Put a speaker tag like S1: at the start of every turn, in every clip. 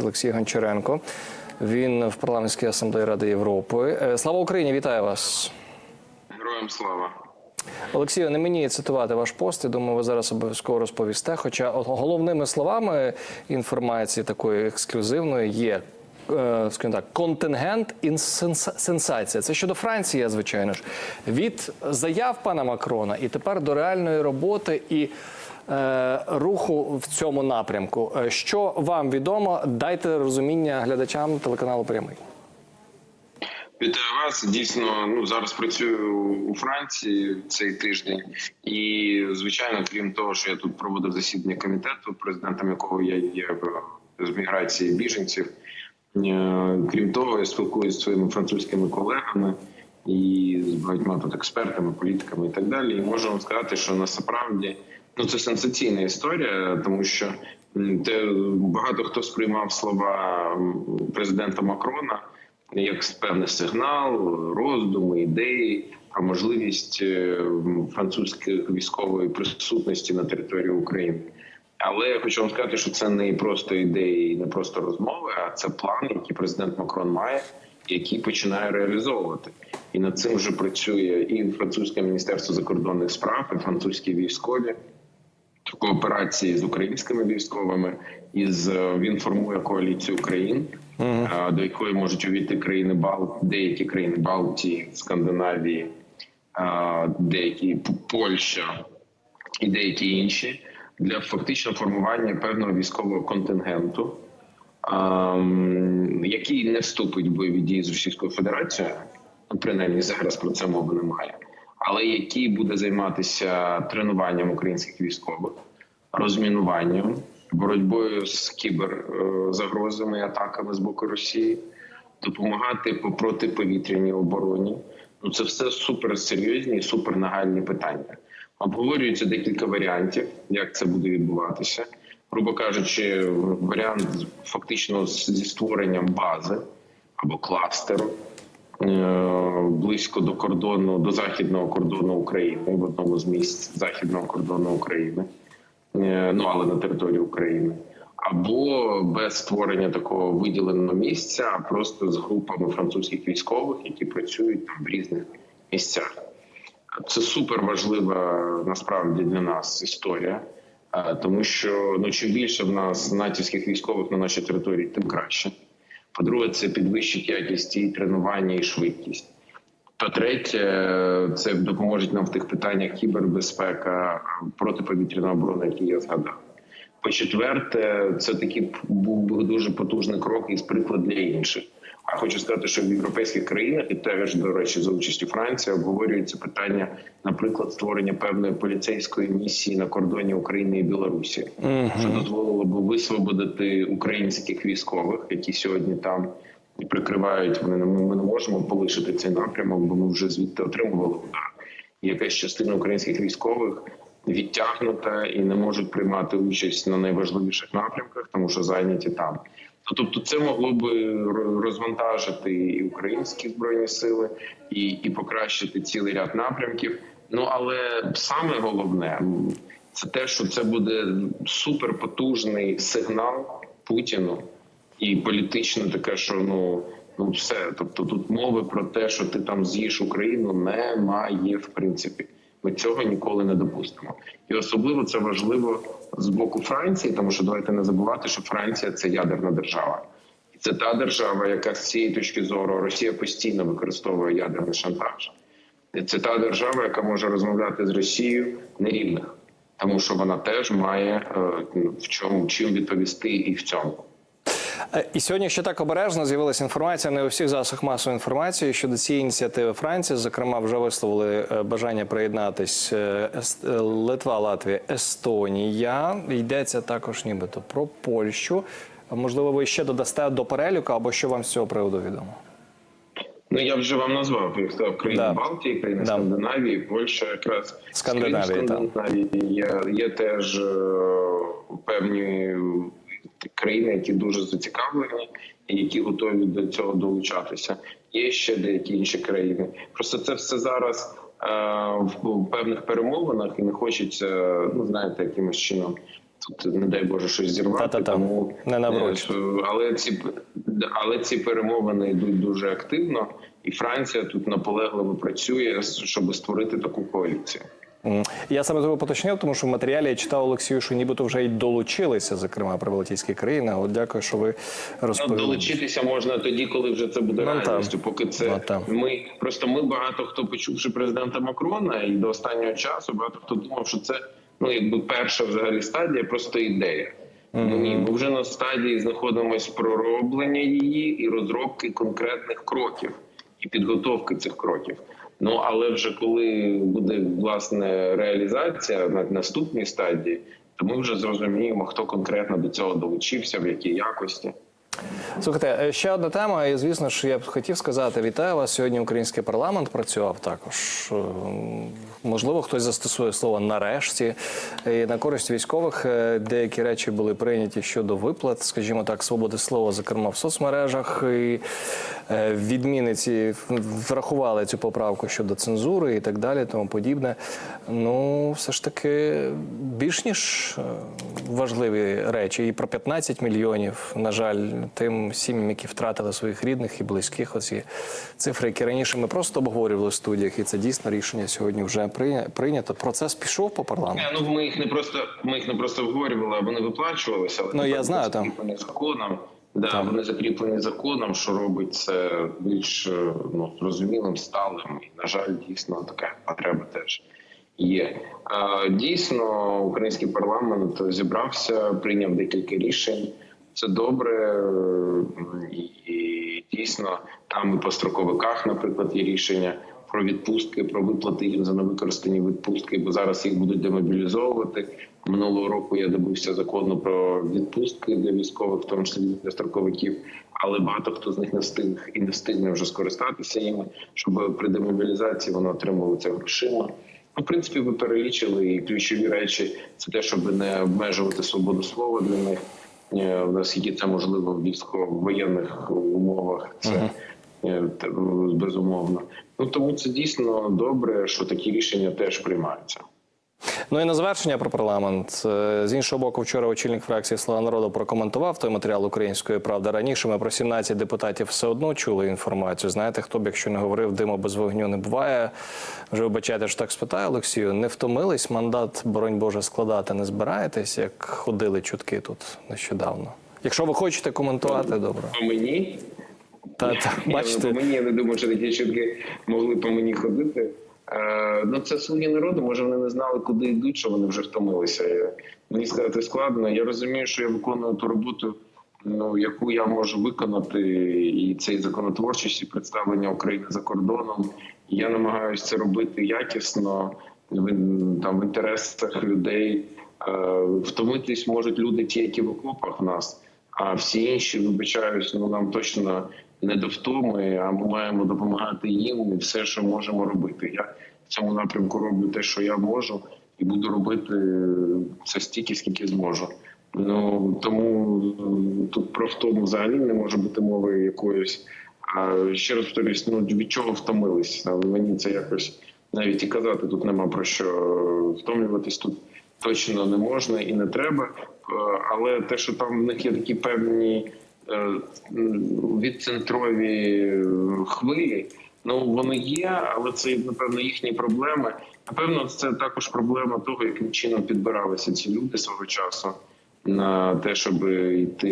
S1: Олексій Гончаренко. Він в парламентській асамблеї Ради Європи. Е, Слава Україні! Вітаю вас,
S2: Героям слава.
S1: Олексію. Не мені цитувати ваш пост. Я думаю, ви зараз обов'язково розповісте. Хоча головними словами інформації такої ексклюзивної є. Е, Скажімо так, контингент і сенсація. Це щодо Франції, звичайно ж, від заяв пана Макрона і тепер до реальної роботи і е, руху в цьому напрямку. Е, Що вам відомо? Дайте розуміння глядачам телеканалу Прямий.
S2: Вітаю вас. Дійсно, ну зараз працюю у Франції цей тиждень, і звичайно, крім того, що я тут проводив засідання комітету, президентом якого я є з міграції біженців. Е, Крім того, я спілкуюся зі своїми французькими колегами і з багатьма тут експертами, політиками і так далі. І можу вам сказати, що насправді ну це сенсаційна історія, тому що те багато хто сприймав слова президента Макрона як певний сигнал, роздуми, ідеї про можливість е, французької військової присутності на території України. Але я хочу вам сказати, що це не просто ідеї, не просто розмови, а це план, який президент Макрон має, який починає реалізовувати. І над цим вже працює і французьке міністерство закордонних справ, і французькі військові кооперації з українськими військовими. І з він формує коаліцію країн, е, до якої можуть увійти країни Бал, деякі країни Балтії, Скандинавії, е, деякі Польща і деякі інші для фактично формування певного військового контингенту, який не вступить в бойові дії з Російською Федерацією, ну, принаймні зараз про це мови немає, але який буде займатися тренуванням українських військових, розмінуванням, боротьбою з кіберзагрозами атаками з боку Росії, допомагати по протиповітряній обороні. Ну це все суперсерйозні і супернагальні питання. Обговорюється декілька варіантів, як це буде відбуватися. Грубо кажучи, варіант фактично зі створенням бази або кластеру е, близько до кордону, до західного кордону України в одному з місць західного кордону України, Е, ну але на території України, або без створення такого виділеного місця, а просто з групами французьких військових, які працюють там в різних місцях. Це супер важлива насправді для нас історія, е, тому що ну чим більше в нас натівських військових на нашій території, тим краще. По-друге, це підвищить якість і тренування, і швидкість. По-третє, це допоможе нам в тих питаннях кібербезпека, протиповітряна оборона, які я згадав. По-четверте, це такий був дуже потужний крок і приклад для інших. А хочу сказати, що в європейських країнах і теж до речі, за участі Франції обговорюється питання, наприклад, створення певної поліцейської місії на кордоні України і Білорусі, що дозволило б висвободити українських військових, які сьогодні там прикривають. Вони ми не можемо полишити цей напрямок, бо ми вже звідти отримували удар. Якась частина українських військових відтягнута і не можуть приймати участь на найважливіших напрямках, тому що зайняті там. Ну, Тобто, це могло би розвантажити і українські збройні сили, і, і покращити цілий ряд напрямків. Ну але саме головне це те, що це буде суперпотужний сигнал Путіну і політично таке, що ну ну все. Тобто, тут мови про те, що ти там з'їш Україну, немає в принципі. Ми цього ніколи не допустимо, і особливо це важливо з боку Франції, тому що давайте не забувати, що Франція це ядерна держава, і це та держава, яка з цієї точки зору Росія постійно використовує ядерний шантаж. І Це та держава, яка може розмовляти з Росією нерівних, тому що вона теж має е, в чому чим відповісти і в цьому.
S1: Е, І сьогодні ще так обережно з'явилася інформація не у всіх засобах масової інформації щодо цієї ініціативи Франції. Зокрема, вже висловили е, бажання приєднатись е, Литва, Латвія, Естонія. Йдеться також нібито про Польщу. Можливо, ви ще додасте до переліку, або що вам з цього приводу відомо?
S2: Ну я вже вам назвав я сказав країни
S1: Да.
S2: Балтії, країни
S1: Да.
S2: Скандинавії, Польща якраз
S1: Скандинавії,
S2: Скандинавії є, є теж е, певні країни, які дуже зацікавлені і які готові до цього долучатися. Є ще деякі інші країни. Просто це все зараз е, в певних перемовинах і не хочеться, ну знаєте, якимось чином тут, не дай Боже, щось зірвати.
S1: Та-та-та.
S2: Тому
S1: Не
S2: е, але ці але ці перемовини йдуть дуже активно, і Франція тут наполегливо працює, щоб створити таку коаліцію.
S1: Я саме того поточнив, тому що в матеріалі я читав Олексію, що нібито вже й долучилися, зокрема, прибалтійські країни. От дякую, що ви
S2: Ну,
S1: розповіли.
S2: долучитися можна тоді, коли вже це буде
S1: Ну,
S2: реальністю. Поки це
S1: Ну, там.
S2: ми просто ми багато хто почувши президента Макрона, і до останнього часу багато хто думав, що це ну якби перша взагалі стадія, просто ідея. Ну, ні, ми вже на стадії знаходимося пророблення її і розробки конкретних кроків і підготовки цих кроків. Ну але вже коли буде власне реалізація на наступній стадії, то ми вже зрозуміємо, хто конкретно до цього долучився, в якій якості.
S1: Слухайте, е, ще одна тема, і звісно ж, я б хотів сказати, вітаю вас. Сьогодні український парламент працював також. Ем, Можливо, хтось застосує слово нарешті. І на користь військових е, деякі речі були прийняті щодо виплат, скажімо так, свободи слова, зокрема в соцмережах. І е, відмінниці врахували цю поправку щодо цензури і так далі, тому подібне. Ну, все ж таки, більш ніж е, важливі речі. І про 15 мільйонів, на жаль, тим сім'ям, які втратили своїх рідних і близьких. Оці цифри, які раніше ми просто обговорювали в студіях, і це дійсно рішення сьогодні вже прийня- прийнято. Процес пішов по парламенту.
S2: Ну ми їх не просто ми їх не просто обговорювали, а вони виплачувалися. Але
S1: Ну, я знаю, там.
S2: законом. Да, вони закріплені законом, що робить це більш е, ну зрозумілим, сталим. І на жаль, дійсно така потреба теж є. Е, Дійсно, український парламент зібрався, прийняв декілька рішень. Це добре, е, і, дійсно там по строковиках, наприклад, є рішення про відпустки, про виплати їм за невикористані відпустки, бо зараз їх будуть демобілізовувати. Минулого року я добився закону про відпустки для військових, в тому числі для строковиків, але багато хто з них не встиг і не встигне вже скористатися їми, щоб при демобілізації вони отримували це грошима. Ну, в принципі, ви перелічили і ключові речі це те, щоб не обмежувати свободу слова для них. Е, Наскільки це можливо в військово-воєнних умовах, це е, безумовно. Ну тому це дійсно добре, що такі рішення теж приймаються.
S1: Ну і на завершення про парламент. Е, З іншого боку, вчора очільник фракції Слава народу прокоментував той матеріал української правди. Раніше ми про 17 депутатів все одно чули інформацію. Знаєте, хто б якщо не говорив, диму без вогню не буває. Вже вибачайте, що так спитаю, Олексію. Не втомились мандат, боронь Боже, складати не збираєтесь, як ходили чутки тут нещодавно. Якщо ви хочете коментувати, добре.
S2: По мені
S1: Та, та, бачите,
S2: по мені я не думаю, що такі чутки могли по мені ходити. Е, ну це слуги народу. Може, вони не знали, куди йдуть, що вони вже втомилися. Е, Мені сказати складно. Я розумію, що я виконую ту роботу, ну яку я можу виконати, і цей законотворчість, і представлення України за кордоном. Я намагаюся це робити якісно там в інтересах людей. Е, Втомитись можуть люди, ті, які в окопах нас. А всі інші, вибачаюсь, ну нам точно не до втоми, а ми маємо допомагати їм і все, що можемо робити. Я в цьому напрямку роблю те, що я можу, і буду робити це стільки, скільки зможу. Ну тому тут про втому взагалі не може бути мови якоїсь. А ще раз повторюсь, ну від чого втомились? Мені це якось навіть і казати тут нема про що втомлюватись тут точно не можна і не треба. Але те, що там в них є такі певні відцентрові е, хвилі, ну вони є, але це напевно їхні проблеми. Напевно, це також проблема того, яким чином підбиралися ці люди свого часу на те, щоб йти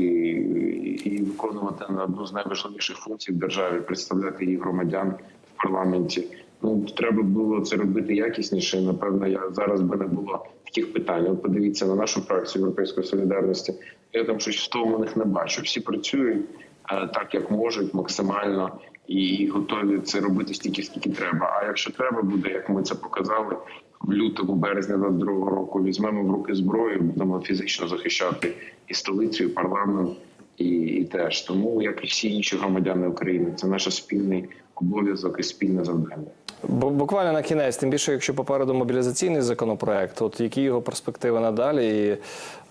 S2: і виконувати на одну з найважливіших функцій в державі, представляти її громадян в парламенті. Ну треба було це робити якісніше. Напевно, я зараз би не було таких питань. От подивіться на нашу фракцію Європейської солідарності. Я там щось втомлених не бачу. Всі працюють е, так, як можуть, максимально і готові це робити стільки, скільки треба. А якщо треба буде, як ми це показали в лютому, березня 22-го року, візьмемо в руки зброю, будемо фізично захищати і столицю, і парламент, і, і теж тому, як і всі інші громадяни України, це наш спільний обов'язок і спільне завдання.
S1: Бу- буквально на кінець, тим більше, якщо попереду мобілізаційний законопроект, от які його перспективи надалі, і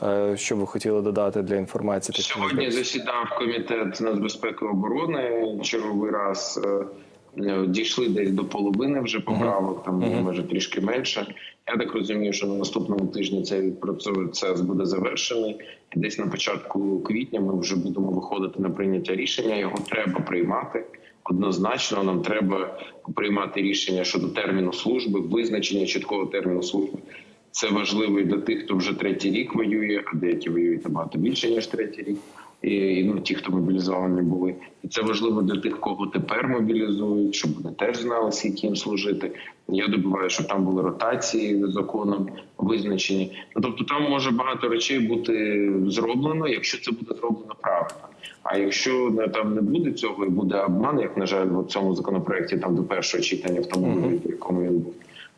S1: е, що ви хотіли додати для інформації?
S2: Сьогодні засідав комітет з нацбезпеки і оборони черговий раз. Е, Дійшли десь до половини вже поправок, там може трішки менше. Я так розумію, що на наступному тижні цей процес буде завершений. І десь на початку квітня ми вже будемо виходити на прийняття рішення. Його треба приймати. Однозначно, нам треба приймати рішення щодо терміну служби, визначення чіткого терміну служби. Це важливо і для тих, хто вже третій рік воює, а деякі воюють набагато більше ніж третій рік. І ну ті, хто мобілізовані були, і це важливо для тих, кого тепер мобілізують, щоб вони теж знали, скільки їм служити. Я добиваю, щоб там були ротації законом визначені. Ну тобто, там може багато речей бути зроблено, якщо це буде зроблено правильно. А якщо не там не буде цього і буде обман, як на жаль, в цьому законопроекті там до першого читання в тому в якому він був.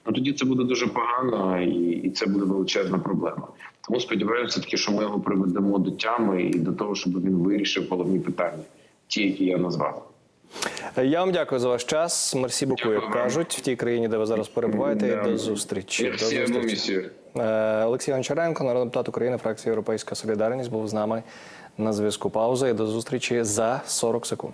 S2: Ну тоді це буде дуже погано, і, і це буде величезна проблема. Тому сподіваюся, таки, що ми його приведемо до тями і до того, щоб він вирішив головні питання, ті, які я назвав.
S1: Я вам дякую за ваш час. Мерсі Буку, як кажуть, в тій країні, де ви зараз перебуваєте. І до зустрічі. До
S2: à vous,
S1: зустрічі. Е, Олексій Гончаренко, народний депутат України, фракція Європейська Солідарність, був з нами на зв'язку. Пауза і до зустрічі за 40 секунд.